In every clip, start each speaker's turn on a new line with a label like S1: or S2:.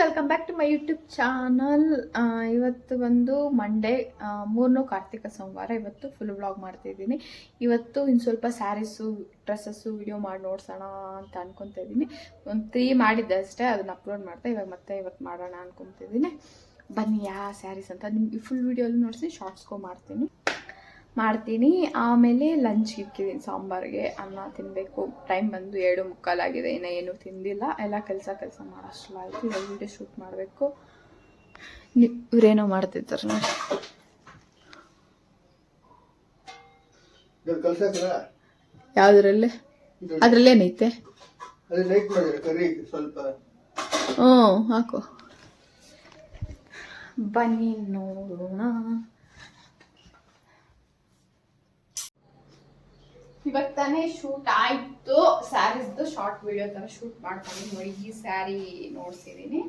S1: Welcome back to my YouTube channel ಇವತ್ತು ಬಂದು Monday ಮೂರನೂ Kartika ಸೋಮವಾರ. ಇವತ್ತು ಫುಲ್ ವ್ಲಾಗ್ ಮಾಡ್ತಿದ್ದೀನಿ ಇವತ್ತು ಇನ್ನು ಸ್ವಲ್ಪ ಸ್ಯಾರೀಸು ಡ್ರೆಸ್ಸಸ್ಸು ವಿಡಿಯೋ ಮಾಡಿ ನೋಡ್ಸೋಣ ಅಂತ ಅನ್ಕೊತಾ ಇದ್ದೀನಿ. ಒಂದು ತ್ರೀ ಮಾಡಿದ್ದೆ ಅಷ್ಟೇ, ಅದನ್ನ ಅಪ್ಲೋಡ್ ಮಾಡ್ತಾ ಇವಾಗ ಮತ್ತೆ ಇವತ್ತು ಮಾಡೋಣ ಅನ್ಕೊತಿದ್ದೀನಿ ಬನ್ನಿ ಯಾ ಸ್ಯಾರೀಸ್ ಅಂತ. ನಿಮ್ಗೆ ಫುಲ್ ವಿಡಿಯೋಲಿ ನೋಡಿಸಿ ಶಾರ್ಟ್ಸ್ಗೋ ಮಾಡ್ತೀನಿ. ಮಾಡ್ತೀನಿ. ಆಮೇಲೆ ಲಂಚ್ ಇಕ್ಕಿದ್ದೀನಿ ಸಾಂಬಾರಿಗೆ. ಅನ್ನ ತಿನ್ನಬೇಕು ಟೈಮ್ ಬಂದು ಎರಡು ಮುಕ್ಕಾಲಾಗಿದೆ. ಇನ್ನೂ ಏನೂ ತಿಂದಿಲ್ಲ. ಎಲ್ಲ ಕೆಲಸ ಕೆಲಸ ಮಾಡೋಷ್ಟಲಾಯಿತು ಇವಾಗ ವೀಡಿಯೋ ಶೂಟ್ ಮಾಡಬೇಕು. ಇವರೇನೋ ಮಾಡ್ತಿದ್ದಾರೆ ನೋಡಿ. ಯಾವ್ದ್ರಲ್ಲೇ?
S2: ಅದ್ರಲ್ಲಿ ಏನೈತೆ ಅದರಲ್ಲೇನೈತೆ
S1: ಹ್ಞೂ ಹಾಕು. ಬನ್ನಿ ನೋಡೋಣ. ಇವಾಗ ತಾನೇ ಶೂಟ್ ಆಯ್ತು. ಸ್ಯಾರೀಸ್ದು ಶಾರ್ಟ್ ವಿಡಿಯೋ ತರ ಶೂಟ್ ಮಾಡ್ಕೊಂಡು ನೋಡಿ, ಈ ಸ್ಯಾರಿ ನೋಡ್ಸಿದೀನಿ.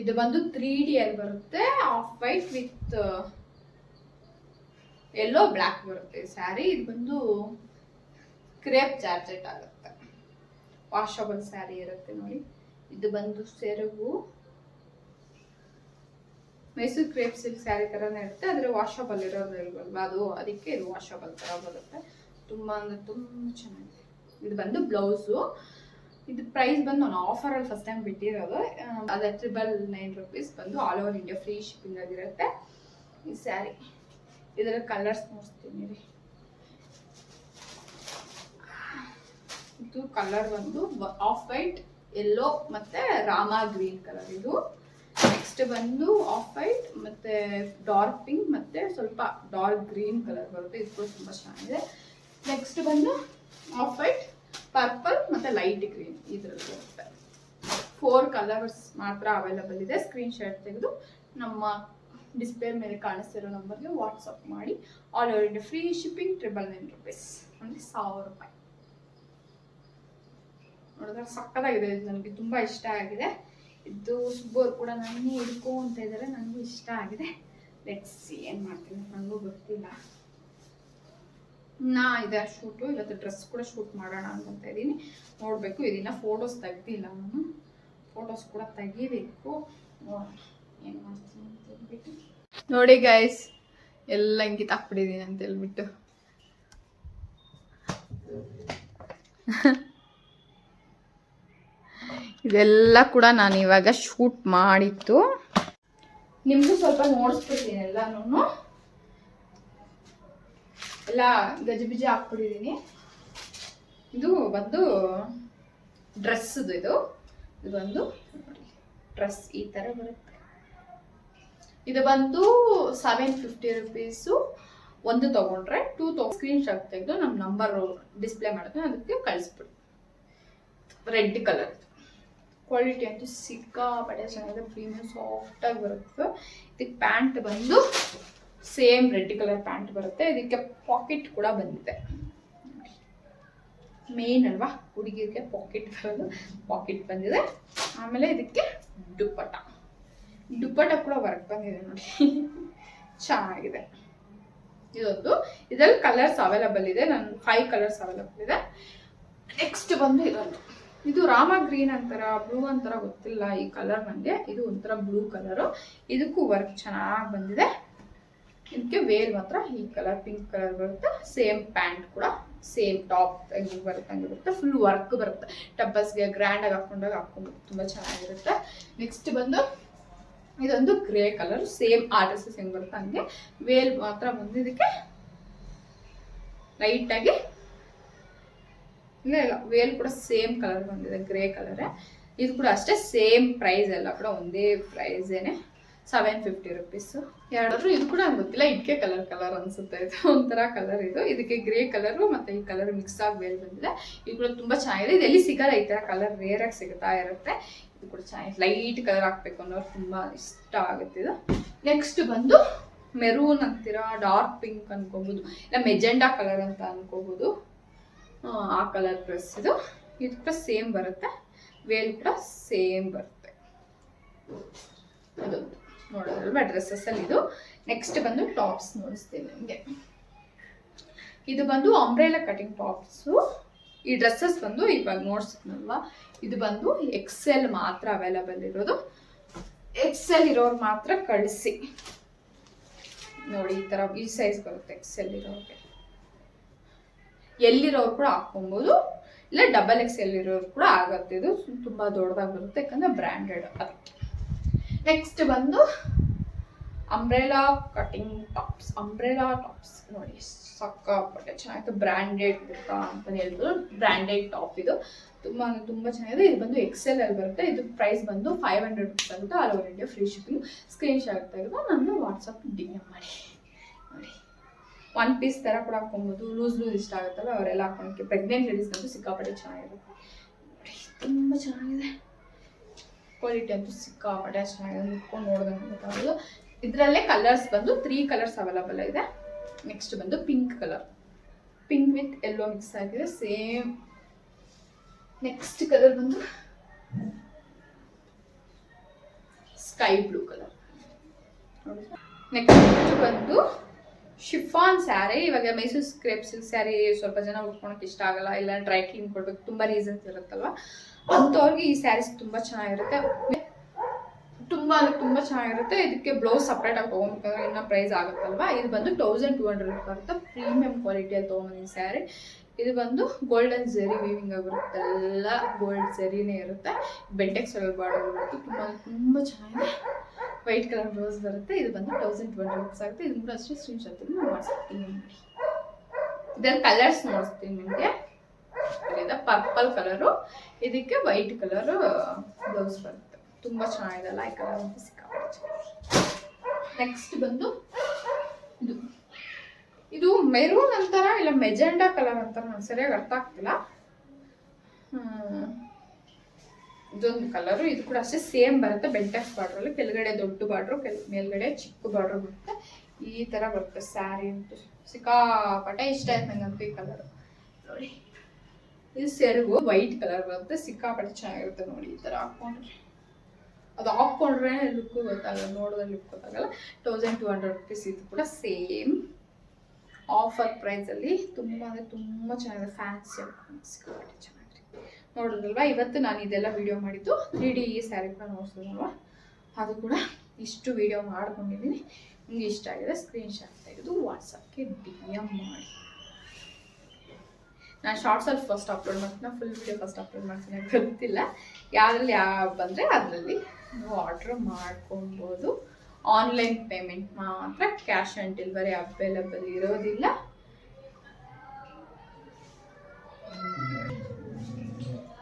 S1: ಇದು ಬಂದು ತ್ರೀ ಡಿ ಅಲ್ಲಿ ಬರುತ್ತೆ off white with yellow black ಬರುತ್ತೆ ಸ್ಯಾರಿ ಇದು ಬಂದು ಕ್ರೇಪ್ ಜಾರ್ಜೆಟ್ ಆಗುತ್ತೆ. ವಾಷಬಲ್ ಸ್ಯಾರಿ ಇರುತ್ತೆ ನೋಡಿ. ಇದು ಬಂದು ಸೆರಗು. ಮೈಸೂರು ಕ್ರೇಪ್ ಸಿಲ್ಕ್ ಸ್ಯಾರಿ ಥರನೇ ಇರುತ್ತೆ ಆದರೆ ವಾಷಬಲ್ ಇರೋದು ಇಲ್ವಲ್ವಾ ಅದು ಅದಕ್ಕೆ ಇದು ವಾಷಬಲ್ ಥರ ಬರುತ್ತೆ. ತುಂಬ ಅಂದರೆ ತುಂಬ ಚೆನ್ನಾಗಿದೆ. ಇದು ಬಂದು ಬ್ಲೌಸು. ಇದು ಪ್ರೈಸ್ ಬಂದು ನಾನು ಆಫರಲ್ಲಿ ಫಸ್ಟ್ ಟೈಮ್ ಬಿಟ್ಟಿರೋದು. ಅದು ಟ್ರಿಬಲ್ ನೈನ್ ರುಪೀಸ್ ಬಂದು all over India free shipping ಆಗಿರುತ್ತೆ ಈ ಸ್ಯಾರಿ. ಇದರ ಕಲರ್ಸ್ ನೋಡ್ತೀನಿ ರೀ. ಇದು ಕಲರ್ ಬಂದು ಆಫ್ ವೈಟ್ ಎಲ್ಲೋ ಮತ್ತು ರಾಮಾ ಗ್ರೀನ್ ಕಲರ್ ಇದು ನೆಕ್ಸ್ಟ್ ಬಂದು ಆಫ್ ವೈಟ್ ಮತ್ತೆ ಡಾರ್ಕ್ ಪಿಂಕ್ ಮತ್ತೆ ಸ್ವಲ್ಪ ಡಾರ್ಕ್ ಗ್ರೀನ್ ಕಲರ್ ಬರುತ್ತೆ. ಇದು ಕೂಡ ತುಂಬಾ ಚೆನ್ನಾಗಿದೆ. ನೆಕ್ಸ್ಟ್ ಬಂದು ಆಫ್ ವೈಟ್ ಪರ್ಪಲ್ ಮತ್ತೆ ಲೈಟ್ ಗ್ರೀನ್ ಇದರಲ್ಲಿ ಬರುತ್ತೆ. ಫೋರ್ ಕಲರ್ಸ್ ಮಾತ್ರ ಅವೈಲಬಲ್ ಇದೆ. ಸ್ಕ್ರೀನ್ ಶಾಟ್ ತೆಗೆದು ನಮ್ಮ ಡಿಸ್ಪ್ಲೇ ಮೇಲೆ ಕಾಣಿಸ್ತಿರೋ ನಂಬರ್ಗೆ ವಾಟ್ಸಪ್ ಮಾಡಿ. All over India free shipping triple nine rupees ಅಂದರೆ ಸಾವಿರ ರೂಪಾಯಿ. ನೋಡಿದ್ರೆ ಸಕ್ಕತ್ತಾಗಿದೆ. ಇದು ನನಗೆ ತುಂಬ ಇಷ್ಟ ಆಗಿದೆ. ಇದು ಸುಬ್ಬವ್ರು ಕೂಡ ನನಗೆ ಹಿಡ್ಕೊ ಅಂತ ಇದ್ದಾರೆ ನನಗೂ ಇಷ್ಟ ಆಗಿದೆ. ಲೆಟ್ಸ್ ಏನು ಮಾಡ್ತೀನಿ? ನನಗೂ ಗೊತ್ತಿಲ್ಲ. ನಾ ಇದೆ ಶೂಟು, ಇವತ್ತು ಡ್ರೆಸ್ ಕೂಡ ಶೂಟ್ ಮಾಡೋಣ ಅಂತ ಇದ್ದೀನಿ. ನೋಡಬೇಕು, ಇದನ್ನ ಫೋಟೋಸ್ ತೆಗ್ದಿಲ್ಲ ನಾನು. ಫೋಟೋಸ್ ಕೂಡ ತೆಗಿಬೇಕು. ಏನು ಮಾಡ್ತೀನಿ ಅಂತ ಹೇಳ್ಬಿಟ್ಟು. ನೋಡಿ ಗೈಸ್ ಎಲ್ಲ ಹಿಂಗೆ ಹಾಕ್ಬಿಟ್ಟಿದ್ದೀನಿ ಅಂತ ಹೇಳ್ಬಿಟ್ಟು. ಇದೆಲ್ಲ ಕೂಡ ನಾನು ಇವಾಗ ಶೂಟ್ ಮಾಡಿತ್ತು ನಿಮಗೂ ಸ್ವಲ್ಪ ನೋಡಿಸ್ಬಿಡ್ತೀನಿ ಎಲ್ಲಾನು ಎಲ್ಲ ಗಜಬಿಜಿ ಹಾಕ್ಬಿಟ್ಟಿದ್ದೀನಿ ಇದು ಬಂದು ಡ್ರೆಸ್ದು ಇದು. ಇದು ಬಂದು ಡ್ರೆಸ್ ಈ ಥರ ಬರುತ್ತೆ. ಇದು ಬಂದು ಸೆವೆನ್ ಫಿಫ್ಟಿ ರುಪೀಸು ಒಂದು ತಗೊಂಡ್ರೆ ಟೂ ತೊ ಸ್ಕ್ರೀನ್ ಶಾಟ್ ತೆಗೆದು ನಮ್ಮ ನಂಬರ್ ಡಿಸ್ಪ್ಲೇ ಮಾಡುತ್ತೆ ಅದಕ್ಕೆ ಕಳಿಸ್ಬಿಡಿ. ರೆಡ್ ಕಲರ್ ಕ್ವಾಲಿಟಿ ಅಂತೂ ಸಿಕ್ಕಾಪಟ್ಟೆ ಚೆನ್ನಾಗಿದೆ. ಪ್ರೀಮಿಯಂ ಸಾಫ್ಟಾಗಿ ಬರುತ್ತೆ. ಇದಕ್ಕೆ ಪ್ಯಾಂಟ್ ಬಂದು ಸೇಮ್ ರೆಡ್ ಕಲರ್ ಪ್ಯಾಂಟ್ ಬರುತ್ತೆ. ಇದಕ್ಕೆ ಪಾಕೆಟ್ ಕೂಡ ಬಂದಿದೆ. ಮೇನ್ ಅಲ್ವಾ? ಹುಡುಗಿರಿಗೆ ಪಾಕೆಟ್ ಬರೋದು. ಪಾಕೆಟ್ ಬಂದಿದೆ. ಆಮೇಲೆ ಇದಕ್ಕೆ ದುಪ್ಪಟ ದುಪ್ಪಟ ಕೂಡ ವರ್ಕ್ ಬಂದಿದೆ ನೋಡಿ. ಚೆನ್ನಾಗಿದೆ. ಇದೊಂದು. ಇದರಲ್ಲಿ ಕಲರ್ಸ್ ಅವೈಲಬಲ್ ಇದೆ. ನನ್ನ ಫೈವ್ ಕಲರ್ಸ್ ಅವೈಲಬಲ್ ಇದೆ. ನೆಕ್ಸ್ಟ್ ಬಂದು ಇದೊಂದು. ಇದು ರಾಮ ಗ್ರೀನ್ ಅಂತಾರ, ಬ್ಲೂ ಅಂತಾರ ಗೊತ್ತಿಲ್ಲ ಈ ಕಲರ್ ನನಗೆ ಇದು ಒಂಥರ ಬ್ಲೂ ಕಲರು ಇದಕ್ಕೂ ವರ್ಕ್ ಚೆನ್ನಾಗಿ ಬಂದಿದೆ. ಇದಕ್ಕೆ ವೇಲ್ ಮಾತ್ರ ಈ ಕಲರ್ ಪಿಂಕ್ ಕಲರ್ ಬರುತ್ತೆ. ಸೇಮ್ ಪ್ಯಾಂಟ್ ಕೂಡ ಸೇಮ್ ಟಾಪ್ ಹೆಂಗೆ ಬರುತ್ತೆ. ಹಂಗೆ ಬರುತ್ತೆ. ಫುಲ್ ವರ್ಕ್ ಬರುತ್ತೆ ಟಬ್ಬಸ್ಗೆ ಗ್ರ್ಯಾಂಡಾಗಿ ಹಾಕೊಂಡಾಗ ಹಾಕೊಂಡು ತುಂಬ ಚೆನ್ನಾಗಿರುತ್ತೆ. ನೆಕ್ಸ್ಟ್ ಬಂದು, ಇದೊಂದು ಗ್ರೇ ಕಲರ್ ಸೇಮ್ ಆ ಡ್ರೆಸ್ಸಸ್ ಹೆಂಗೆ ಬರುತ್ತೆ ಹಂಗೆ ವೇಲ್ ಮಾತ್ರ ಬಂದಿದ್ದಕ್ಕೆ ಲೈಟಾಗಿ ಇಲ್ಲ ಇಲ್ಲ. ವೇಲ್ ಕೂಡ ಸೇಮ್ ಕಲರ್ ಬಂದಿದೆ ಗ್ರೇ ಕಲರ್ ಇದು ಕೂಡ ಅಷ್ಟೇ ಸೇಮ್ ಪ್ರೈಸ್ ಎಲ್ಲ ಕೂಡ ಒಂದೇ ಪ್ರೈಸೇನೆ ಸೆವೆನ್ ಫಿಫ್ಟಿ ರುಪೀಸು ಯಾರಾದರೂ ಇದು ಕೂಡ ಗೊತ್ತಿಲ್ಲ ಇದಕ್ಕೆ ಕಲರ್ ಕಲರ್ ಅನ್ಸುತ್ತೆ. ಇದು ಒಂಥರ ಕಲರ್ ಇದು. ಇದಕ್ಕೆ ಗ್ರೇ ಕಲರು ಮತ್ತೆ ಈ ಕಲರ್ ಮಿಕ್ಸ್ ಆಗಿ ವೇಲ್ ಬಂದಿದೆ. ಇದು ಕೂಡ ತುಂಬಾ ಚೆನ್ನಾಗಿದೆ. ಇದು ಎಲ್ಲಿ ಸಿಗಲ್ಲ, ಈ ತರ ಕಲರ್ ರೇರ್ ಆಗಿ ಸಿಗುತ್ತಾ ಇರುತ್ತೆ. ಇದು ಕೂಡ ಚೆನ್ನಾಗಿದೆ ಲೈಟ್ ಕಲರ್ ಹಾಕ್ಬೇಕು ಅನ್ನೋರು ತುಂಬಾ ಇಷ್ಟ ಆಗುತ್ತೆ ಇದು. ನೆಕ್ಸ್ಟ್ ಬಂದು ಮೆರೂನ್ ಅಂತೀರಾ ಡಾರ್ಕ್ ಪಿಂಕ್ ಅನ್ಕೋಬಹುದು ಇಲ್ಲ ಮೆಜೆಂಡಾ ಕಲರ್ ಅಂತ ಅನ್ಕೋಬಹುದು ಆ, ಕಲರ್ ಡ್ರೆಸ್ ಇದು. ಇದು ಕೂಡ ಸೇಮ್ ಬರುತ್ತೆ. ವೇಲ್ ಕೂಡ ಸೇಮ್ ಬರುತ್ತೆ. ಅದೊಂದು ನೋಡೋದಲ್ವಾ ಡ್ರೆಸ್ಸಸ್ ಅಲ್ಲಿ ಇದು. ನೆಕ್ಸ್ಟ್ ಬಂದು ಟಾಪ್ಸ್ ನೋಡಿಸ್ತೀನಿ ನಿಮಗೆ. ಇದು ಬಂದು ಅಂಬ್ರೆಲಾ ಕಟಿಂಗ್ ಟಾಪ್ಸು ಈ ಡ್ರೆಸ್ಸಸ್ ಬಂದು ಇವಾಗ ನೋಡ್ಸಿದ್ನಲ್ವಾ? ಇದು ಬಂದು ಎಕ್ಸೆಲ್ ಮಾತ್ರ ಅವೈಲಬಲ್ ಇರೋದು. ಎಕ್ಸೆಲ್ ಇರೋರು ಮಾತ್ರ ಕಳಿಸಿ. ನೋಡಿ ಈ ತರ ಈ ಸೈಜ್ ಬರುತ್ತೆ ಎಕ್ಸೆಲ್ ಇರೋರಿಗೆ. ಎಲ್ಲಿರೋರು ಕೂಡ ಹಾಕ್ಕೊಬೋದು. ಇಲ್ಲ ಡಬಲ್ ಎಕ್ಸ್ ಎಲ್ ಇರೋರು ಕೂಡ ಆಗತ್ತೆ. ಇದು ತುಂಬಾ ದೊಡ್ಡದಾಗಿ ಬರುತ್ತೆ ಯಾಕಂದ್ರೆ ಬ್ರ್ಯಾಂಡೆಡ್ ಅದಕ್ಕೆ. ನೆಕ್ಸ್ಟ್ ಬಂದು umbrella cutting tops umbrella tops ನೋಡಿ ಸಕ್ಕಾಪಟ್ಟೆ ಚೆನ್ನಾಗಿತ್ತು ಬ್ರ್ಯಾಂಡೆಡ್ ಅಂತ ಹೇಳ್ಬೋದು. ಬ್ರ್ಯಾಂಡೆಡ್ ಟಾಪ್ ಇದು. ತುಂಬಾ, ತುಂಬ ತುಂಬಾ ಚೆನ್ನಾಗಿದೆ. ಇದು ಬಂದು ಎಕ್ಸೆಲ್ ಅಲ್ಲಿ ಬರುತ್ತೆ. ಇದು ಪ್ರೈಸ್ ಬಂದು ಫೈವ್ ಹಂಡ್ರೆಡ್ ರುಪೀಸ್ ಆಗುತ್ತೆ. All over India free shipping screenshot ತೆಗೆದು ನಾನು ವಾಟ್ಸಪ್ ಡಿ ಎಂ ಮಾಡಿ. ನೋಡಿ. ಒನ್ ಪೀಸ್ ಥರ ಕೂಡ ಹಾಕೊಬೋದು ಲೂಸ್ ಲೂಸ್ ಇಷ್ಟ ಆಗುತ್ತಲ್ಲ ಅವರೆಲ್ಲ ಹಾಕೊಳಕ್ಕೆ ಪ್ರೆಗ್ನೆಂಟ್ ಲೇಡೀಸ್ಗಂತೂ ಸಿಕ್ಕಾಪಟ್ಟೆ ಚೆನ್ನಾಗಿರುತ್ತೆ. ತುಂಬ ಚೆನ್ನಾಗಿದೆ. ಕ್ವಾಲಿಟಿ ಅಂತೂ ಸಿಕ್ಕಾಪಟ್ಟೆ ಚೆನ್ನಾಗಿದೆ. ಮುಟ್ಕೊಂಡು ನೋಡಿದಂಗೆ ಗೊತ್ತಾಗೋದು ಇದರಲ್ಲೇ ಕಲರ್ಸ್ ಬಂದು ತ್ರೀ ಕಲರ್ಸ್ ಅವೈಲಬಲ್ ಇದೆ. ನೆಕ್ಸ್ಟ್ ಬಂದು pink colour pink with yellow mix ಆಗಿದೆ. ಸೇಮ್ ನೆಕ್ಸ್ಟ್ ಕಲರ್ ಬಂದು ಸ್ಕೈ ಬ್ಲೂ ಕಲರ್ ನೆಕ್ಸ್ಟ್ ಬಂದು ಶಿಫಾನ್ ಸ್ಯಾರಿ, ಇವಾಗ ಮೈಸೂರು ಸ್ಕ್ರೇಪ್ ಸಿಲ್ಕ್ ಸ್ಯಾರಿ ಸ್ವಲ್ಪ ಜನ ಉಟ್ಕೊಳಕ್ ಇಷ್ಟ ಆಗಲ್ಲ ಇಲ್ಲ ಡ್ರೈ ಕ್ಲೀನ್ ಕೊಡ್ಬೇಕು, ತುಂಬಾ ರೀಸನ್ಸ್ ಇರುತ್ತಲ್ವ? ಅಂಥವ್ರಿಗೆ ಈ ಸ್ಯಾರೀಸ್ ತುಂಬಾ ಚೆನ್ನಾಗಿರುತ್ತೆ. ತುಂಬಾ ಅಂದ್ರೆ ತುಂಬಾ ಚೆನ್ನಾಗಿರುತ್ತೆ. ಇದಕ್ಕೆ ಬ್ಲೌಸ್ ಸಪ್ರೇಟ್ ಆಗಿ ತೊಗೊಬೇಕಂದ್ರೆ ಇನ್ನೂ ಪ್ರೈಸ್ ಆಗುತ್ತಲ್ವಾ? ಇದು ಬಂದು ತೌಸಂಡ್ ಟೂ ಹಂಡ್ರೆಡ್ ಬರುತ್ತೆ ಪ್ರೀಮಿಯಂ ಕ್ವಾಲಿಟಿಯಲ್ಲಿ ತೊಗೊಂಬಂದಿನಿ ಸ್ಯಾರಿ. ಇದು ಬಂದು ಗೋಲ್ಡನ್ ಜರಿ ವೀವಿಂಗ್ ಆಗಿರುತ್ತೆ. ಎಲ್ಲ ಗೋಲ್ಡ್ ಜರಿನೇ ಇರುತ್ತೆ. ಬೆಂಟೆಕ್ಸ್ ಒಳಗೆ ಬಾರ್ಡರ್ ಬರುತ್ತೆ ತುಂಬ ತುಂಬ ಚೆನ್ನಾಗಿದೆ. ವೈಟ್ ಕಲರ್ ಬ್ಲೌಸ್ ಬರುತ್ತೆ. ಇದು ಬಂದು ತೌಸಂಡ್ ಟು ಹಂಡ್ರೆಡ್ ಆಗುತ್ತೆ. ಇದನ್ನು ಕೂಡ ಅಷ್ಟೇ ಸ್ಕ್ರೀನ್ ಶಾಟ್ ತೆಗೆದು ನಾನು ವಾಟ್ಸಪ್ಪಿಂಗ್ ಮಾಡಿ ಇದರ ಕಲರ್ಸ್ ನೋಡಿಸ್ತೀನಿ ನಿಮಗೆ. ಇದರಿಂದ ಪರ್ಪಲ್ ಕಲರು ಇದಕ್ಕೆ ವೈಟ್ ಕಲರು ಬ್ಲೌಸ್ ಬರುತ್ತೆ. ತುಂಬ ಚೆನ್ನಾಗಿದೆ ಲೈಕ್ ಕಲರ್ ಅಂತ ನೆಕ್ಸ್ಟ್ ಬಂದು ಇದು. ಇದು ಮೆರೂನ್ ಅಂತಾರ ಇಲ್ಲ ಮೆಜೆಂಡಾ ಕಲರ್ ಅಂತಾರ ನಂಗೆ ಸರಿಯಾಗಿ ಅರ್ಥ ಆಗ್ತಿಲ್ಲ. ಇದೊಂದು ಕಲರು, ಇದು ಕೂಡ ಅಷ್ಟೇ ಸೇಮ್ ಬರುತ್ತೆ. ಬೆಂಟೆಕ್ಸ್ ಬಾರ್ಡ್ರಲ್ಲಿ ಕೆಳಗಡೆ ದೊಡ್ಡ ಬಾರ್ಡ್ರು ಕೆಲ ಮೇಲ್ಗಡೆ ಚಿಕ್ಕ ಬಾರ್ಡ್ರು ಬರುತ್ತೆ. ಈ ಥರ ಬರುತ್ತೆ ಸ್ಯಾರಿ ಅಂತೂ. ಸಿಕ್ಕಾಪಟ್ಟೆ ಇಷ್ಟ ಆಯ್ತು ನಂಗಂತೂ ಈ ಕಲರ್. ನೋಡಿ. ಇದು ಸೆರಗು, ವೈಟ್ ಕಲರ್ ಬರುತ್ತೆ. ಸಿಕ್ಕಾಪಟ್ಟೆ ಚೆನ್ನಾಗಿರುತ್ತೆ ನೋಡಿ ಈ ಥರ ಹಾಕೊಂಡ್ರೆ. ಅದು ಹಾಕ್ಕೊಂಡ್ರೆ ಲುಕ್ ಗೊತ್ತಾಗಲ್ಲ, ನೋಡಿದ್ರೆ ಲುಕ್ ಗೊತ್ತಾಗಲ್ಲ. ತೌಸಂಡ್ ಟು ಹಂಡ್ರೆಡ್ ರುಪೀಸ್ ಇದು ಕೂಡ ಸೇಮ್. ಆಫರ್ ಪ್ರೈಸಲ್ಲಿ ತುಂಬ ಅಂದರೆ ತುಂಬ ಚೆನ್ನಾಗಿದೆ ಫ್ಯಾನ್ಸಿ ಸಿಕ್ಕಾಪಟ್ಟೆ ಚೆನ್ನಾಗಿದೆ. ನೋಡಿದ್ರಲ್ವಾ? ಇವತ್ತು ನಾನು ಇದೆಲ್ಲ ವಿಡಿಯೋ ಮಾಡಿದ್ದು ತ್ರೀ ಡಿ ಈ ಸ್ಯಾರಿ ಕೂಡ ನೋಡ್ತಿದ್ದಲ್ವಾ ಅದು ಕೂಡ ಇಷ್ಟು ವಿಡಿಯೋ ಮಾಡ್ಕೊಂಡಿದ್ದೀನಿ. ನಿಮ್ಗೆ ಇಷ್ಟ ಆಗಿದೆ ಸ್ಕ್ರೀನ್ ಶಾಟ್ ತೆಗೆದು ವಾಟ್ಸಪ್ಗೆ ಡಿ ಎಂ ಮಾಡಿ. ನಾನು ಶಾರ್ಟ್ಸಲ್ಲಿ ಫಸ್ಟ್ ಅಪ್ಲೋಡ್ ಮಾಡ್ತೀನಿ ಫುಲ್ ವಿಡಿಯೋ ಫಸ್ಟ್ ಅಪ್ಲೋಡ್ ಮಾಡ್ತೀನಿ ಗೊತ್ತಿಲ್ಲ. ಯಾವ್ದ್ರಲ್ಲಿ ಯಾವ ಬಂದರೆ ಅದರಲ್ಲಿ ನೀವು ಆರ್ಡ್ರ್ ಮಾಡ್ಕೊಬೋದು. ಆನ್ಲೈನ್ ಪೇಮೆಂಟ್ ಮಾತ್ರ ಕ್ಯಾಶ್ ಆನ್ ಡೆಲಿವರಿ ಅವೈಲಬಲ್ ಇರೋದಿಲ್ಲ.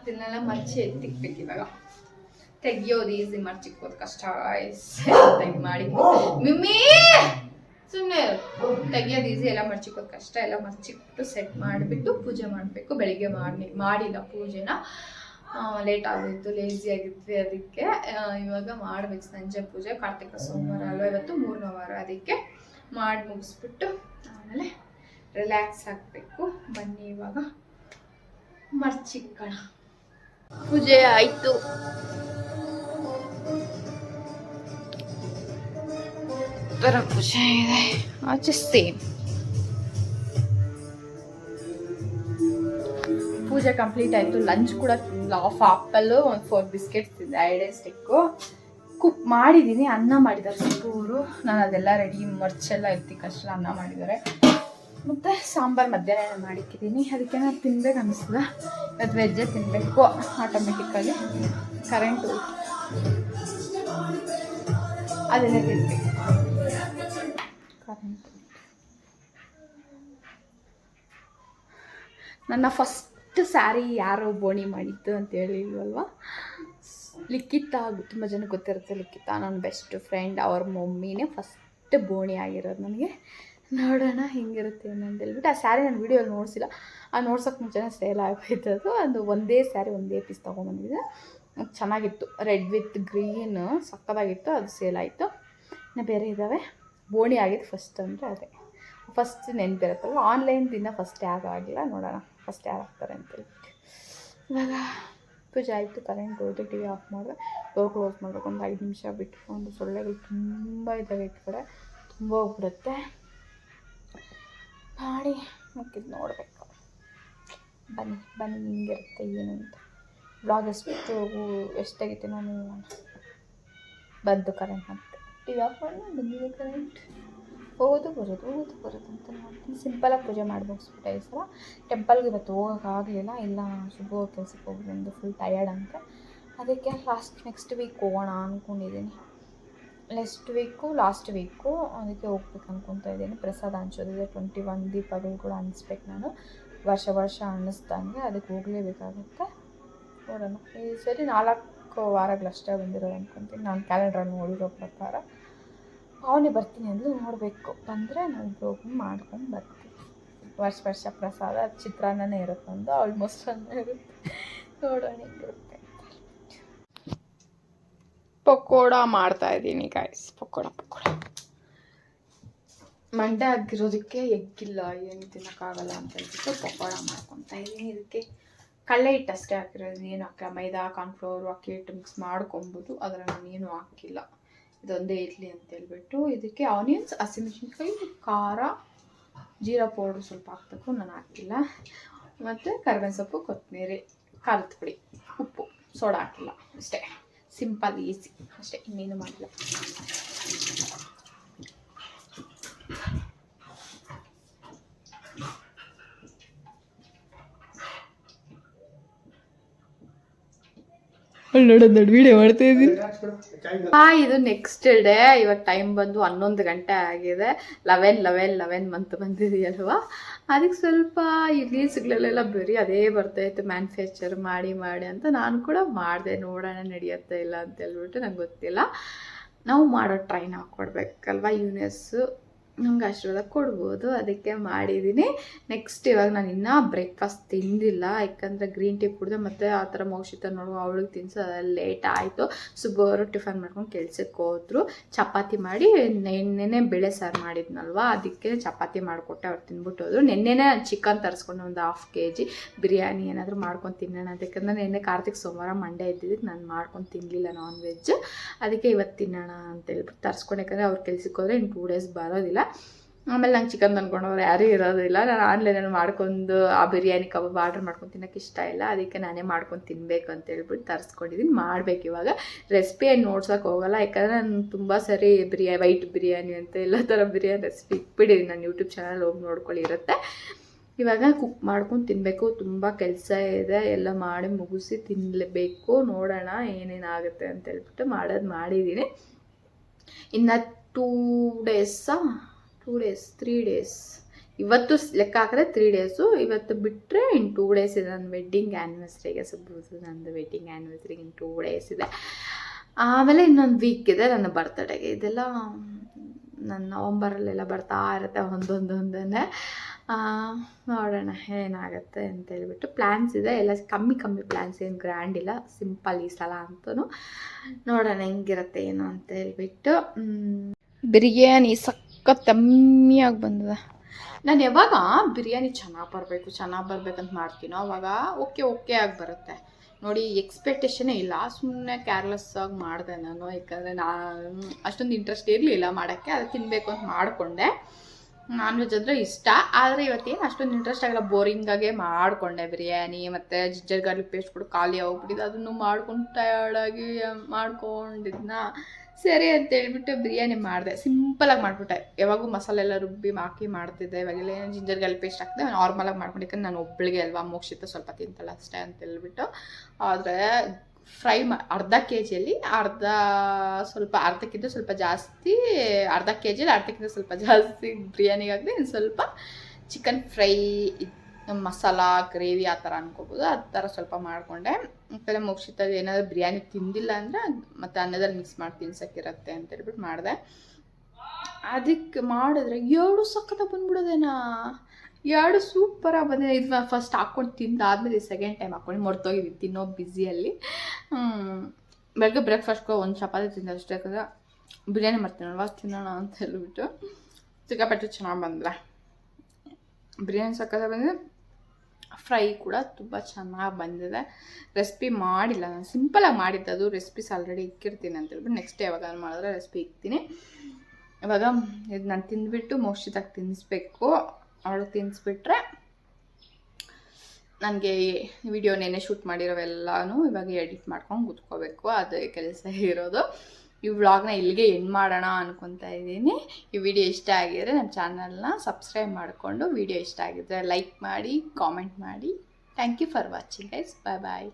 S1: ಇದನ್ನೆಲ್ಲ ಮರ್ಚಿ ಎತ್ತಿಕ್ಬೇಕು ಇವಾಗ. ತೆಗಿಯೋದು ಈಸಿ ಮರ್ಚಿಕ್ಕೋದು ಕಷ್ಟ ಮಾಡಿ. ಮಿಮ್ಮಿ! ಸುಮ್ಮನೆ ತೆಗಿಯೋದು ಈಸಿ ಎಲ್ಲ ಮರ್ಚಿಕ್ಕೋದು ಕಷ್ಟ ಎಲ್ಲ ಮರ್ಚಿಕ್ಬಿಟ್ಟು ಸೆಟ್ ಮಾಡಿಬಿಟ್ಟು ಪೂಜೆ ಮಾಡಬೇಕು, ಬೆಳಿಗ್ಗೆ ಮಾಡಿ ಮಾಡಿಲ್ಲ ಪೂಜೆನ. ಲೇಟ್ ಆಗೋಯ್ತು ಲೇಜಿ ಆಗಿದ್ವಿ ಅದಕ್ಕೆ. ಇವಾಗ ಮಾಡ್ಬೇಕು ಸಂಜೆ ಪೂಜೆ, ಕಾರ್ತಿಕ ಸೋಮವಾರ ಅಲ್ವಾ? ಇವತ್ತು ಮೂರನೇ ವಾರ ಅದಕ್ಕೆ ಮಾಡಿ ಮುಗಿಸ್ಬಿಟ್ಟು ಆಮೇಲೆ ರಿಲ್ಯಾಕ್ಸ್ ಆಗಬೇಕು. ಬನ್ನಿ ಇವಾಗ ಮರ್ಚಿಕ್ಕಣ. ಪೂಜೆ ಆಯಿತು. ತರ ಪೂಜೆ ಇದೆ. ಆಚೆ ಸೇಮ್ ಪೂಜೆ ಕಂಪ್ಲೀಟ್ ಆಯಿತು ಲಂಚ್ ಕೂಡ ಆಫ್ ಆಪಲ್ಲು ಒಂದು ಫೋರ್ ಬಿಸ್ಕೆಟ್ಸ್ ತಿಂದೆ ಐಡೆ ಸ್ಟಿಕ್ಕು ಕುಕ್ ಮಾಡಿದ್ದೀನಿ ಅನ್ನ ಮಾಡಿದ್ದಾರೆ ಸ್ಪೂರು ನಾನು ಅದೆಲ್ಲ ರೆಡಿ ಮರ್ಚೆಲ್ಲ ಎತ್ತಿಕ್ಕಷ್ಟೆಲ್ಲ ಕಷ್ಟ ಅನ್ನ ಮಾಡಿದ್ದಾರೆ. ಮತ್ತು ಸಾಂಬಾರು ಮಧ್ಯಾಹ್ನ ಮಾಡಿಕ್ಕಿದ್ದೀನಿ ಅದಕ್ಕೆ ನಾನು ತಿನ್ಬೇಕು ಅನ್ನಿಸ್ತದ ಇವತ್ತು ವೆಜ್ಜೇ ತಿನ್ನಬೇಕು ಆಟೋಮೆಟಿಕ್ಕಾಗಿ ಕರೆಂಟ್ ಅದನ್ನೇ ಅದೆಲ್ಲ ತಿನ್ಬೇಕು ಕರೆಂಟ್ ನನ್ನ ಫಸ್ಟ್ ಸ್ಯಾರಿ ಯಾರೋ ಬೋಣಿ ಮಾಡಿತ್ತು ಅಂತ ಹೇಳಿಲ್ವಲ್ವ? ಲಿಖಿತ, ತುಂಬ ಜನ ಗೊತ್ತಿರುತ್ತೆ ಲಿಖಿತ, ನನ್ನ ಬೆಸ್ಟ್ ಫ್ರೆಂಡ್ ಅವ್ರ ಮಮ್ಮಿನೇ ಫಸ್ಟ್ ಬೋಣಿ ಆಗಿರೋದು ನನಗೆ. ನೋಡೋಣ ಹಿಂಗಿರುತ್ತೆ ಏನು ಅಂತ ಹೇಳ್ಬಿಟ್ಟು, ಆ ಸ್ಯಾರಿ ನಾನು ವೀಡಿಯೋಲ್ಲಿ ನೋಡಿಸಿಲ್ಲ. ಆ ನೋಡ್ಸೋಕೆ ಮುಂಚೆನೇ ಸೇಲ್ ಆಗೋಯ್ತು ಅದು ಒಂದೇ ಸ್ಯಾರಿ ಒಂದೇ ಪೀಸ್ ತೊಗೊಂಬಂದಿದೆ ಚೆನ್ನಾಗಿತ್ತು. ರೆಡ್ ವಿತ್ ಗ್ರೀನ್ ಸಕ್ಕದಾಗಿತ್ತು. ಅದು ಸೇಲ್ ಆಯಿತು. ಇನ್ನು ಬೇರೆ ಇದ್ದಾವೆ ಬೋಣಿ ಆಗಿದ್ದು ಫಸ್ಟ್ ಅಂದರೆ ಅದೇ. ಫಸ್ಟ್ ನೆನಪಿರುತ್ತಲ್ಲ ಆನ್ಲೈನ್ ದಿನ ಫಸ್ಟ್ ಯಾರು ಆಗಿಲ್ಲ? ನೋಡೋಣ. ಫಸ್ಟ್ ಯಾರು ಆಗ್ತಾರೆ ಅಂತ ಹೇಳ್ಬಿಟ್ಟು ಇವಾಗ ಪೂಜೆ ಆಯಿತು ಕರೆಂಟ್ ಹೋಯ್ತು ಟಿ ವಿ ಆಫ್ ಮಾಡಿದೆ ಡೋರ್ ಕ್ಲೋಸ್ ಮಾಡಬೇಕು. ಒಂದು ಐದು ನಿಮಿಷ ಬಿಟ್ಕೊಂಡು ಸೊಳ್ಳೆಗಳು ತುಂಬ ಇದ್ದಾವೆ ಈ ಕಡೆ. ತುಂಬ ಹೋಗ್ಬಿಡುತ್ತೆ. ಮಾಡಿ ಮುಕ್ಕಿದ್ದು ನೋಡಬೇಕು. ಬನ್ನಿ ಬನ್ನಿ, ಹಿಂಗಿರುತ್ತೆ ಏನು ಅಂತ. ಬ್ಲಾಗ್ ಎಷ್ಟು ಎಷ್ಟಾಗೈತೆ ನಾನು. ಬಂದು ಕರೆಂಟ್ ಅಂತ ಟಿ ವಿ ಆಫ್ ಮಾಡಿ ಬಂದಿದೆ ಕರೆಂಟ್ ಹೋಗೋದು ಬರೋದು ಹೋಗೋದು ಬರೋದು ಅಂತ ಮಾಡ್ತೀನಿ ಸಿಂಪಲಾಗಿ ಪೂಜೆ ಮಾಡ್ಬೋಗಿಸ್ಬಿಟ್ಟೆ ಈ ಸಲ ಟೆಂಪಲ್ಗೆ ಇವತ್ತು ಹೋಗೋಕ್ಕಾಗಲಿಲ್ಲ ಇಲ್ಲ ಶುಭ ಕೆಲ್ಸಕ್ಕೆ ಹೋಗಿ ಬಂದು ಫುಲ್ ಟಯರ್ಡ್ ಅಂತ. ಅದಕ್ಕೆ ಲಾಸ್ಟ್ ನೆಕ್ಸ್ಟ್ ವೀಕ್ ಹೋಗೋಣ ಅಂದ್ಕೊಂಡಿದ್ದೀನಿ ನೆಕ್ಸ್ಟ್ ವೀಕು ಲಾಸ್ಟ್ ವೀಕು ಅದಕ್ಕೆ ಹೋಗ್ಬೇಕು ಅನ್ಕೊತಾ ಇದ್ದೀನಿ. ಪ್ರಸಾದ ಹಂಚೋದಿದೆ. ಟ್ವೆಂಟಿ ಒನ್ ದೀಪಗಳು ಕೂಡ ಅನಿಸ್ಬೇಕು ನಾನು. ವರ್ಷ ವರ್ಷ ಅನ್ನಿಸ್ದಂಗೆ ಅದಕ್ಕೆ ಹೋಗಲೇಬೇಕಾಗುತ್ತೆ. ನೋಡೋಣ. ಈ ಸರಿ ನಾಲ್ಕು ವಾರಗಳಷ್ಟೇ ಬಂದಿರೋದು ಅನ್ಕೊತೀನಿ. ನಾನು ಕ್ಯಾಲೆಂಡ್ರಲ್ಲಿ ನೋಡಿರೋ ಪ್ರಕಾರ. ಅವನೇ ಬರ್ತೀನಿ ಅಂದ್ಲು, ನೋಡಬೇಕು. ಬಂದರೆ ನಾನು ಹೋಗಿ ಮಾಡ್ಕೊಂಡು ಬರ್ತೀನಿ ವರ್ಷ ವರ್ಷ ಪ್ರಸಾದ, ಚಿತ್ರಾನ್ನನೇ ಇರುತ್ತೆ ಒಂದು ಆಲ್ಮೋಸ್ಟ್ ಅನ್ನ ಇರುತ್ತೆ. ನೋಡೋಣ ಇರುತ್ತೆ ಪಕೋಡ ಮಾಡ್ತಾ ಇದ್ದೀನಿ ಗಾಯ್ಸ್ ಪಕೋಡ ಪಕೋಡ. ಮಂಡೆ ಆಗಿರೋದಕ್ಕೆ ಎಗ್ಗಿಲ್ಲ ಏನು ತಿನ್ನೋಕ್ಕಾಗಲ್ಲ ಅಂತ ಹೇಳ್ಬಿಟ್ಟು ಪಕೋಡ ಮಾಡ್ಕೊತಾ ಇದ್ದೀನಿ ಇದಕ್ಕೆ. ಕಡಲೆ ಹಿಟ್ಟು ಅಷ್ಟೇ ಹಾಕಿರೋದು, ಏನು ಹಾಕಿಲ್ಲ ಮೈದಾ ಕಾರ್ನ್ಫ್ಲೋರ್ ಅಕ್ಕಿ ಹಿಟ್ಟು ಮಿಕ್ಸ್ ಮಾಡ್ಕೊಬೋದು. ಅದರಲ್ಲಿ ನಾನೇನು ಹಾಕಿಲ್ಲ. ಇದೊಂದೇ ಇರಲಿ ಅಂತ ಹೇಳ್ಬಿಟ್ಟು ಇದಕ್ಕೆ ಆನಿಯನ್ಸ್, ಹಸಿಮೆಣಸಿನ್ಕಾಯಿ, ಖಾರ, ಜೀರಾ ಪೌಡ್ರ್ ಸ್ವಲ್ಪ ಹಾಕಬೇಕು, ನಾನು ಹಾಕಿಲ್ಲ. ಮತ್ತು ಕರಿಬೇವಿನ ಸೊಪ್ಪು, ಕೊತ್ತಂಬರಿ, ಖಾರದ ಪುಡಿ, ಉಪ್ಪು, ಸೋಡಾ ಹಾಕಿಲ್ಲ. ಅಷ್ಟೇ. ಸಿಂಪಲ್ ಈಸಿ ಅಷ್ಟೇ. ಇನ್ನೇನು ಮಾಡಿಲ್ಲ. ವಿಡಿಯೋ ಮಾಡ್ತಾ ಇದ್ದೀನಿ. ಹಾ ಇದು ನೆಕ್ಸ್ಟ್ ಡೇ ಇವಾಗ ಟೈಮ್ ಬಂದು ಹನ್ನೊಂದು ಗಂಟೆ ಆಗಿದೆ. ಲೆವೆನ್ ಲೆವೆನ್ ಲೆವೆನ್ ಮಂತ್ ಬಂದಿದೆಯಲ್ವಾ? ಅದಕ್ಕೆ ಸ್ವಲ್ಪ ಈ ರೀಲ್ಸ್ಗಳಲ್ಲೆಲ್ಲ ಬರೀ ಅದೇ ಬರ್ತಾಯಿತ್ತು ಮ್ಯಾನುಫ್ಯಾಕ್ಚರ್ ಮಾಡಿ ಮಾಡಿ ಅಂತ. ನಾನು ಕೂಡ ಮಾಡಿದೆ, ನೋಡೋಣ, ನಡೆಯುತ್ತೆ ಇಲ್ಲ ಅಂತ ಹೇಳ್ಬಿಟ್ಟು ನಂಗೆ ಗೊತ್ತಿಲ್ಲ. ನಾವು ಮಾಡೋ ಟ್ರೈನ್ ಹಾಕ್ಕೊಡ್ಬೇಕಲ್ವಾ ಯೂನಿಯಸ್ಸು ನಂಗೆ ಆಶೀರ್ವಾದ ಕೊಡ್ಬೋದು. ಅದಕ್ಕೆ ಮಾಡಿದ್ದೀನಿ ನೆಕ್ಸ್ಟ್ ಇವಾಗ ನಾನು ಇನ್ನೂ ಬ್ರೇಕ್ಫಾಸ್ಟ್ ತಿಂದಿಲ್ಲ. ಯಾಕಂದರೆ ಗ್ರೀನ್ ಟೀ ಕುಡಿದೆ ಮತ್ತು ಆ ಥರ ಮೌಷಿತ ನೋಡುವ ಅವಳಿಗೆ ತಿನ್ಸೋ ಲೇಟ್ ಆಯಿತು. ಸುಬ್ಬು ಅವರು ಟಿಫನ್ ಮಾಡ್ಕೊಂಡು ಕೆಲ್ಸಕ್ಕೆ ಹೋದ್ರು. ಚಪಾತಿ ಮಾಡಿ ನೆನ್ನೆನೆ ಬೇಳೆ ಸಾರು ಮಾಡಿದ್ನಲ್ವ? ಅದಕ್ಕೆ ಚಪಾತಿ ಮಾಡಿಕೊಟ್ಟೆ, ಅವ್ರು ತಿನ್ಬಿಟ್ಟು ಹೋದ್ರು. ನೆನ್ನೆನೇ ಚಿಕನ್ ತರಿಸ್ಕೊಂಡು ಒಂದು ಹಾಫ್ ಕೆ ಜಿ ಬಿರಿಯಾನಿ ಏನಾದರೂ ಮಾಡ್ಕೊಂಡು ತಿನ್ನೋಣ. ಅದಕ್ಕೆ ನೆನ್ನೆ ಕಾರ್ತಿಕ್ ಸೋಮವಾರ ಮಂಡೇ ಇದ್ದಿದ್ದಕ್ಕೆ ನಾನು ಮಾಡ್ಕೊಂಡು ತಿನ್ನಲಿಲ್ಲ ನಾನ್ ವೆಜ್ ಅದಕ್ಕೆ ಇವತ್ತು ತಿನ್ನೋಣ ಅಂತ ಹೇಳ್ಬಿಟ್ಟು ತರಿಸ್ಕೊಂಡು. ಯಾಕಂದರೆ ಅವ್ರು ಕೆಲ್ಸಕ್ಕೆ ಹೋದ್ರೆ ಇನ್ನು ಟೂ ಡೇಸ್ ಬರೋದಿಲ್ಲ. ಆಮೇಲೆ ನಂಗೆ ಚಿಕನ್ ತಂದ್ಕೊಂಡವ್ರು ಯಾರೂ ಇರೋದಿಲ್ಲ. ನಾನು ಆನ್ಲೈನಲ್ಲಿ ಮಾಡ್ಕೊಂಡು, ಆ ಬಿರಿಯಾನಿ, ಕಬಾಬ್ ಆರ್ಡ್ರ್ ಮಾಡ್ಕೊಂಡು ತಿನ್ನೋಕೆ ಇಷ್ಟ ಇಲ್ಲ. ಅದಕ್ಕೆ ನಾನೇ ಮಾಡ್ಕೊಂಡು ತಿನ್ನಬೇಕು ಅಂತ ಹೇಳ್ಬಿಟ್ಟು ತರಿಸ್ಕೊಂಡಿದ್ದೀನಿ ಮಾಡ್ಬೇಕು ಇವಾಗ. ರೆಸಿಪಿ ಏನು ನೋಡ್ಸೋಕೆ ಹೋಗಲ್ಲ. ಯಾಕಂದರೆ ನಾನು ತುಂಬ ಸರಿ ಬಿರಿಯಾ ವೈಟ್ ಬಿರಿಯಾನಿ ಅಂತ ಎಲ್ಲ ಥರ ಬಿರಿಯಾನಿ ರೆಸಿಪಿ ಇಟ್ಬಿಟ್ಟಿದ್ದೀನಿ ನಾನು ಯೂಟ್ಯೂಬ್ ಚಾನಲ್ ಹೋಗಿ ನೋಡ್ಕೊಳ್ಳಿ, ಇರುತ್ತೆ. ಇವಾಗ ಕುಕ್ ಮಾಡ್ಕೊಂಡು ತಿನ್ನಬೇಕು ತುಂಬ ಕೆಲಸ ಇದೆ. ಎಲ್ಲ ಮಾಡಿ ಮುಗಿಸಿ ತಿನ್ನಲೇಬೇಕು ನೋಡೋಣ ಏನೇನಾಗುತ್ತೆ ಅಂತ ಹೇಳ್ಬಿಟ್ಟು ಮಾಡೋದು ಮಾಡಿದ್ದೀನಿ ಇನ್ನು ಟೂ ಡೇಸಾ ಟೂ ಡೇಸ್ ತ್ರೀ ಡೇಸ್ ಇವತ್ತು ಲೆಕ್ಕ ಹಾಕಿದ್ರೆ ತ್ರೀ ಡೇಸು ಇವತ್ತು ಬಿಟ್ಟರೆ ಇನ್ನು ಟೂ ಡೇಸ್ ಇದೆ ನನ್ನ ವೆಡ್ಡಿಂಗ್ ಆ್ಯನಿವರ್ಸರಿಗೆ ಸುಬ್ಬುದು ನಂದು ವೆಡ್ಡಿಂಗ್ ಆ್ಯನಿವರ್ಸರಿಗೆ ಇನ್ನು ಟೂ ಡೇಸ್ ಇದೆ. ಆಮೇಲೆ ಇನ್ನೊಂದು ವೀಕ್ ಇದೆ ನನ್ನ ಬರ್ತಡೇಗೆ ಇದೆಲ್ಲ ನನ್ನ ನವಂಬರಲ್ಲೆಲ್ಲ ಬರ್ತಾ ಇರುತ್ತೆ ಒಂದೊಂದೊಂದನ್ನೇ. ಒಂದೊಂದೇ ನೋಡೋಣ ಏನಾಗುತ್ತೆ ಅಂತ ಹೇಳ್ಬಿಟ್ಟು ಪ್ಲ್ಯಾನ್ಸ್ ಇದೆ. ಎಲ್ಲ ಕಮ್ಮಿ ಕಮ್ಮಿ ಪ್ಲ್ಯಾನ್ಸ್ ಏನು ಗ್ರ್ಯಾಂಡ್ ಇಲ್ಲ. ಸಿಂಪಲ್ ಈ ಸಲ ಅಂತೂ ನೋಡೋಣ ಹೆಂಗಿರುತ್ತೆ ಏನು ಅಂತ ಹೇಳ್ಬಿಟ್ಟು ಬಿರಿಯಾನಿ ಬಿರಿಯಾನಿ ಸಖತ್ ತಮ್ಮಿಯಾಗಿ ಬಂದಿದೆ. ನಾನು ಯಾವಾಗ? ಬಿರಿಯಾನಿ ಚೆನ್ನಾಗಿ ಬರಬೇಕು, ಚೆನ್ನಾಗಿ ಬರಬೇಕಂತ ಮಾಡ್ತೀನೋ ಅವಾಗ ಓಕೆ ಓಕೆ ಆಗಿ ಬರುತ್ತೆ. ನೋಡಿ ಎಕ್ಸ್ಪೆಕ್ಟೇಷನೇ ಇಲ್ಲ. ಸುಮ್ಮನೆ ಕೇರ್ಲೆಸ್ ಆಗಿ ಮಾಡಿದೆ ನಾನು, ಯಾಕಂದರೆ ನಾನು ಅಷ್ಟೊಂದು ಇಂಟ್ರೆಸ್ಟ್ ಇರಲಿಲ್ಲ ಮಾಡೋಕ್ಕೆ, ಅದು ತಿನ್ನಬೇಕು ಅಂತ ಮಾಡಿಕೊಂಡೆ. ನಾನ್ ವೆಜ್ ಅಂದರೆ ಇಷ್ಟ. ಆದರೆ ಇವತ್ತೇನು ಅಷ್ಟೊಂದು ಇಂಟ್ರೆಸ್ಟ್ ಆಗಿಲ್ಲ. ಬೋರಿಂಗಾಗೆ ಮಾಡಿಕೊಂಡೆ ಬಿರಿಯಾನಿ, ಮತ್ತು ಜಿಜ್ಜರ್ ಗಾರ್ಲಿಕ್ ಪೇಸ್ಟ್ ಕೂಡ ಖಾಲಿ ಹೋಗ್ಬಿಟ್ಟಿದ್ದು ಅದನ್ನು ಮಾಡ್ಕೊಂಡು ಟಯರ್ಡಾಗಿ ಮಾಡ್ಕೊಂಡಿದ್ನ. ಸರಿ ಅಂತ ಹೇಳ್ಬಿಟ್ಟು ಬಿರಿಯಾನಿ ಮಾಡಿದೆ. ಸಿಂಪಲಾಗಿ ಮಾಡಿಬಿಟ್ಟೆ. ಯಾವಾಗೂ ಮಸಾಲೆ ಎಲ್ಲ ರುಬ್ಬಿ ಹಾಕಿ ಮಾಡ್ತಿದ್ದೆ. ಇವಾಗೆಲ್ಲ ಏನು ಜಿಂಜರ್ ಗಲ್ ಪೇಸ್ಟ್ ಹಾಕಿದೆ ನಾರ್ಮಲಾಗಿ ಮಾಡ್ಕೊಂಡು ಯಾಕಂದ್ರೆ ನಾನು ಒಬ್ಬಳಿಗೆ ಅಲ್ವಾ, ಮೋಕ್ಷಿತ ಸ್ವಲ್ಪ ತಿಂತಲ್ಲ ಅಷ್ಟೇ ಅಂತ ಹೇಳ್ಬಿಟ್ಟು. ಆದರೆ ಫ್ರೈ ಮಾ, ಅರ್ಧ ಕೆ ಜಿಯಲ್ಲಿ ಅರ್ಧ ಸ್ವಲ್ಪ, ಅರ್ಧಕ್ಕಿಂತ ಸ್ವಲ್ಪ ಜಾಸ್ತಿ, ಅರ್ಧ ಕೆ ಜಿಯಲ್ಲಿ ಅರ್ಧಕ್ಕಿಂತ ಸ್ವಲ್ಪ ಜಾಸ್ತಿ ಬಿರಿಯಾನಿಗೆ ಇನ್ನು ಸ್ವಲ್ಪ ಚಿಕನ್ ಫ್ರೈ ಮಸಾಲ, ಗ್ರೇವಿ ಆ ಥರ ಅನ್ಕೋಬೋದು. ಆ ಥರ ಸ್ವಲ್ಪ ಮಾಡಿಕೊಂಡೆ. ಮತ್ತೆ ಮುಗಿಸಿತ ಏನಾದರೂ ಬಿರಿಯಾನಿ ತಿಂದಿಲ್ಲ ಅಂದರೆ ಮತ್ತು ಅನ್ನದಲ್ಲಿ ಮಿಕ್ಸ್ ಮಾಡಿ ತಿನ್ಸೋಕ್ಕಿರತ್ತೆ ಅಂತ ಹೇಳ್ಬಿಟ್ಟು ಮಾಡಿದೆ. ಅದಕ್ಕೆ ಮಾಡಿದ್ರೆ ಎರಡು ಸಖತ್ತ ಬಂದ್ಬಿಡೋದೇನಾ? ಎರಡು ಸೂಪರಾಗಿ ಬಂದಿದೆ. ಇದು ಫಸ್ಟ್ ಹಾಕ್ಕೊಂಡು ತಿಂದಾದ್ಮೇಲೆ ಸೆಕೆಂಡ್ ಟೈಮ್ ಹಾಕ್ಕೊಂಡು ಮರ್ತೋಗಿದ್ವಿ ತಿನ್ನೋ ಬ್ಯುಸಿಯಲ್ಲಿ ಬೆಳಗ್ಗೆ ಬ್ರೇಕ್ಫಾಸ್ಟ್ಗೆ ಒಂದು ಚಪಾತಿ ತಿಂದೆ ಅಷ್ಟೇ. ಯಾಕಂದ್ರೆ ಬಿರಿಯಾನಿ ಮಾಡ್ತೀನಲ್ವ? ತಿನ್ನೋಣ ಅಂತ ಹೇಳ್ಬಿಟ್ಟು. ಸಿಕ್ಕಾಪಟ್ಟೆ ಚೆನ್ನಾಗಿ ಬಂದಿಲ್ಲ ಬಿರಿಯಾನಿ ಸಕ್ಕತ್ತ ಬಂದಿದೆ. ಫ್ರೈ ಕೂಡ ತುಂಬ ಚೆನ್ನಾಗಿ ಬಂದಿದೆ. ರೆಸಿಪಿ ಮಾಡಿಲ್ಲ ನಾನು. ಸಿಂಪಲಾಗಿ ಮಾಡಿದ್ದೆ ಅದು ರೆಸಿಪೀಸ್ ಆಲ್ರೆಡಿ ಇಕ್ಕಿರ್ತೀನಿ ಅಂತ ಹೇಳ್ಬಿಟ್ಟು ನೆಕ್ಸ್ಟ್ ಯಾವಾಗ ಮಾಡಿದ್ರೆ ರೆಸಿಪಿ ಇಕ್ತೀನಿ. ಇವಾಗ ಇದು ನಾನು ತಿಂದ್ಬಿಟ್ಟು ಮೋಕ್ಷಿತಾಗಿ ತಿನ್ನಿಸ್ಬೇಕು ಅವಳು ತಿನ್ನಿಸ್ಬಿಟ್ರೆ ನನಗೆ ವಿಡಿಯೋ ನೆನೆ ಶೂಟ್ ಮಾಡಿರೋವೆಲ್ಲನೂ ಇವಾಗ ಎಡಿಟ್ ಮಾಡ್ಕೊಂಡು ಕೂತ್ಕೋಬೇಕು. ಅದೇ ಕೆಲಸ ಇರೋದು. ಈ ವ್ಲಾಗ್ನ ಇಲ್ಲಿಗೆ ಎಂಡ್ ಮಾಡೋಣ ಅನ್ಕೊತಾ ಇದ್ದೀನಿ. ಈ ವಿಡಿಯೋ ಇಷ್ಟ ಆಗಿದ್ರೆ ನಮ್ಮ ಚಾನಲ್ನ ಸಬ್ಸ್ಕ್ರೈಬ್ ಮಾಡಿಕೊಂಡು ವಿಡಿಯೋ ಇಷ್ಟ ಆಗಿದ್ರೆ ಲೈಕ್ ಮಾಡಿ ಕಾಮೆಂಟ್ ಮಾಡಿ. Thank you for watching guys bye bye